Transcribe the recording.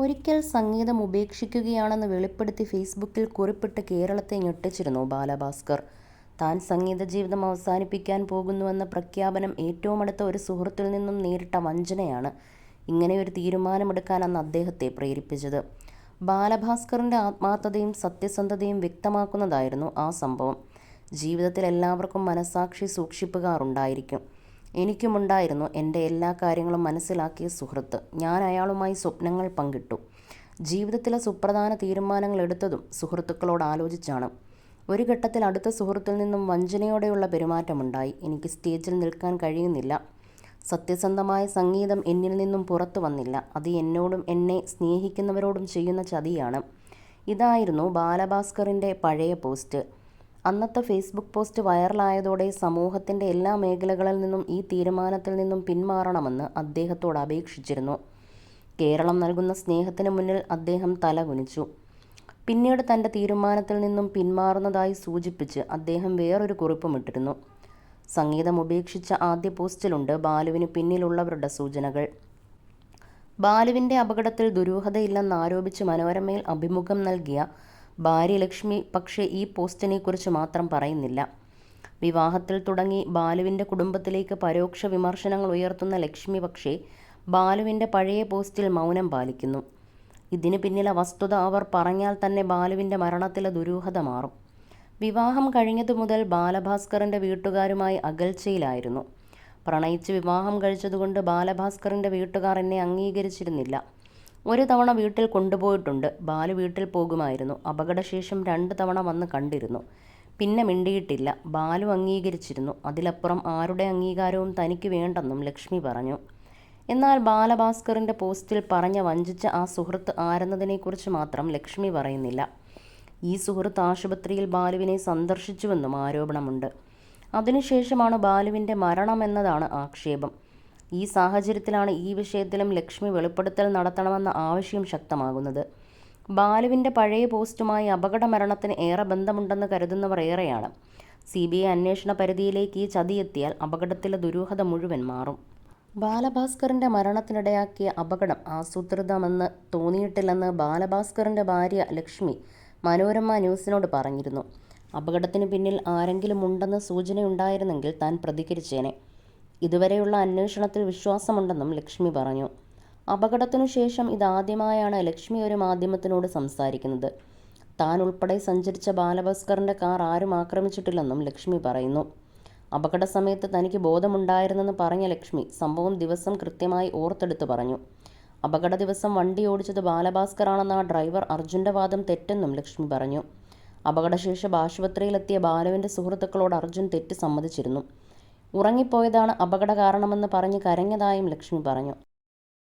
ഒരിക്കൽ സംഗീതം ഉപേക്ഷിക്കുകയാണെന്ന് വെളിപ്പെടുത്തി ഫേസ്ബുക്കിൽ കുറിപ്പിട്ട് കേരളത്തെ ഞെട്ടിച്ചിരുന്നു ബാലഭാസ്കർ. താൻ സംഗീത ജീവിതം അവസാനിപ്പിക്കാൻ പോകുന്നുവെന്ന പ്രഖ്യാപനം ഏറ്റവും അടുത്ത ഒരു സുഹൃത്തിൽ നിന്നും നേരിട്ട വഞ്ചനയാണ് ഇങ്ങനെയൊരു തീരുമാനമെടുക്കാൻ അന്ന് അദ്ദേഹത്തെ പ്രേരിപ്പിച്ചത്. ബാലഭാസ്കറിന്റെ ആത്മാർത്ഥതയും സത്യസന്ധതയും വ്യക്തമാക്കുന്നതായിരുന്നു ആ സംഭവം. ജീവിതത്തിൽ എല്ലാവർക്കും മനസാക്ഷി സൂക്ഷിപ്പുകാരുണ്ടായിരിക്കും. എനിക്കുമുണ്ടായിരുന്നു എന്റെ എല്ലാ കാര്യങ്ങളും മനസ്സിലാക്കിയ സുഹൃത്ത്. ഞാൻ അയാളുമായി സ്വപ്നങ്ങൾ പങ്കിട്ടു. ജീവിതത്തിലെ സുപ്രധാന തീരുമാനങ്ങൾ എടുത്തതും സുഹൃത്തുക്കളോട് ആലോചിച്ചാണ്. ഒരു ഘട്ടത്തിൽ അടുത്ത സുഹൃത്തിൽ നിന്നും വഞ്ചനയോടെയുള്ള പെരുമാറ്റമുണ്ടായി. എനിക്ക് സ്റ്റേജിൽ നിൽക്കാൻ കഴിയുന്നില്ല. സത്യസന്ധമായ സംഗീതം എന്നിൽ നിന്നും പുറത്തു വന്നില്ല. അത് എന്നോടും എന്നെ സ്നേഹിക്കുന്നവരോടും ചെയ്യുന്ന ചതിയാണ്. ഇതായിരുന്നു ബാലഭാസ്കറിന്റെ പഴയ പോസ്റ്റ്. അന്നത്തെ ഫേസ്ബുക്ക് പോസ്റ്റ് വൈറലായതോടെ സമൂഹത്തിന്റെ എല്ലാ മേഖലകളിൽ നിന്നും ഈ തീരുമാനത്തിൽ നിന്നും പിന്മാറണമെന്ന് അദ്ദേഹത്തോട് അപേക്ഷിച്ചിരുന്നു. കേരളം നൽകുന്ന സ്നേഹത്തിന് മുന്നിൽ അദ്ദേഹം തലകുനിച്ചു. പിന്നീട് തന്റെ തീരുമാനത്തിൽ നിന്നും പിന്മാറുന്നതായി സൂചിപ്പിച്ച് അദ്ദേഹം വേറൊരു കുറിപ്പുമിട്ടിരുന്നു. സംഗീതം ഉപേക്ഷിച്ച ആദ്യ പോസ്റ്റിലുണ്ട് ബാലുവിന് പിന്നിലുള്ളവരുടെ സൂചനകൾ. ബാലുവിന്റെ അപകടത്തിൽ ദുരൂഹതയില്ലെന്നാരോപിച്ച് മനോരമയിൽ അഭിമുഖം നൽകിയ ഭാര്യ ലക്ഷ്മി പക്ഷേ ഈ പോസ്റ്റിനെക്കുറിച്ച് മാത്രം പറയുന്നില്ല. വിവാഹത്തിൽ തുടങ്ങി ബാലുവിന്റെ കുടുംബത്തിലേക്ക് പരോക്ഷ വിമർശനങ്ങൾ ഉയർത്തുന്ന ലക്ഷ്മി പക്ഷേ ബാലുവിന്റെ പഴയ പോസ്റ്റിൽ മൗനം പാലിക്കുന്നു. ഇതിന് പിന്നിലെ വസ്തുത അവർ പറഞ്ഞാൽ തന്നെ ബാലുവിന്റെ മരണത്തിലെ ദുരൂഹത മാറും. വിവാഹം കഴിഞ്ഞതു മുതൽ ബാലഭാസ്കറിന്റെ വീട്ടുകാരുമായി അകൽച്ചയിലായിരുന്നു. പ്രണയിച്ച് വിവാഹം കഴിച്ചതുകൊണ്ട് ബാലഭാസ്കറിന്റെ വീട്ടുകാർ എന്നെ അംഗീകരിച്ചിരുന്നില്ല. ഒരു തവണ വീട്ടിൽ കൊണ്ടുപോയിട്ടുണ്ട്. ബാലു വീട്ടിൽ പോകുമായിരുന്നു. അപകടശേഷം രണ്ട് തവണ വന്ന് കണ്ടിരുന്നു. പിന്നെ മിണ്ടിയിട്ടില്ല. ബാലു അംഗീകരിച്ചിരുന്നു. അതിലപ്പുറം ആരുടെ അംഗീകാരവും തനിക്ക് വേണ്ടെന്നും ലക്ഷ്മി പറഞ്ഞു. എന്നാൽ ബാലഭാസ്കറിന്റെ പോസ്റ്റിൽ പറഞ്ഞ വഞ്ചിച്ച ആ സുഹൃത്ത് ആരെന്നതിനെക്കുറിച്ച് മാത്രം ലക്ഷ്മി പറയുന്നില്ല. ഈ സുഹൃത്ത് ആശുപത്രിയിൽ ബാലുവിനെ സന്ദർശിച്ചുവെന്നും ആരോപണമുണ്ട്. അതിനുശേഷമാണ് ബാലുവിന്റെ മരണമെന്നതാണ് ആക്ഷേപം. ഈ സാഹചര്യത്തിലാണ് ഈ വിഷയത്തിലും ലക്ഷ്മി വെളിപ്പെടുത്തൽ നടത്തണമെന്ന ആവശ്യം ശക്തമാകുന്നത്. ബാലുവിന്റെ പഴയ പോസ്റ്റുമായി അപകടമരണത്തിന് ഏറെ ബന്ധമുണ്ടെന്ന് കരുതുന്നവർ ഏറെയാണ്. സി ബി ഐ അന്വേഷണ പരിധിയിലേക്ക് ഈ ചതിയെത്തിയാൽ അപകടത്തിലെ ദുരൂഹത മുഴുവൻ മാറും. ബാലഭാസ്കറിന്റെ മരണത്തിനിടയാക്കിയ അപകടം ആസൂത്രിതമെന്ന് തോന്നിയിട്ടില്ലെന്ന് ബാലഭാസ്കറിന്റെ ഭാര്യ ലക്ഷ്മി മനോരമ ന്യൂസിനോട് പറഞ്ഞിരുന്നു. അപകടത്തിന് പിന്നിൽ ആരെങ്കിലും ഉണ്ടെന്ന് സൂചനയുണ്ടായിരുന്നെങ്കിൽ താൻ പ്രതികരിച്ചേനെ. ഇതുവരെയുള്ള അന്വേഷണത്തിൽ വിശ്വാസമുണ്ടെന്നും ലക്ഷ്മി പറഞ്ഞു. അപകടത്തിനു ശേഷം ഇതാദ്യമായാണ് ലക്ഷ്മി ഒരു മാധ്യമത്തിനോട് സംസാരിക്കുന്നത്. താൻ ഉൾപ്പെടെ സഞ്ചരിച്ച ബാലഭാസ്കറിന്റെ കാർ ആരും ആക്രമിച്ചിട്ടില്ലെന്നും ലക്ഷ്മി പറയുന്നു. അപകട സമയത്ത് തനിക്ക് ബോധമുണ്ടായിരുന്നെന്ന് പറഞ്ഞ ലക്ഷ്മി സംഭവം ദിവസം കൃത്യമായി ഓർത്തെടുത്ത് പറഞ്ഞു. അപകട ദിവസം വണ്ടി വണ്ടിയോടിച്ചത് ആ ഡ്രൈവർ അർജുന്റെ വാദം തെറ്റെന്നും ലക്ഷ്മി പറഞ്ഞു. അപകടശേഷം ആശുപത്രിയിലെത്തിയ ബാലുവിന്റെ സുഹൃത്തുക്കളോട് അർജുൻ തെറ്റ് സമ്മതിച്ചിരുന്നു. ഉറങ്ങിപ്പോയതാണ് അപകട കാരണമെന്ന് പറഞ്ഞ് കരഞ്ഞതായും ലക്ഷ്മി പറഞ്ഞു.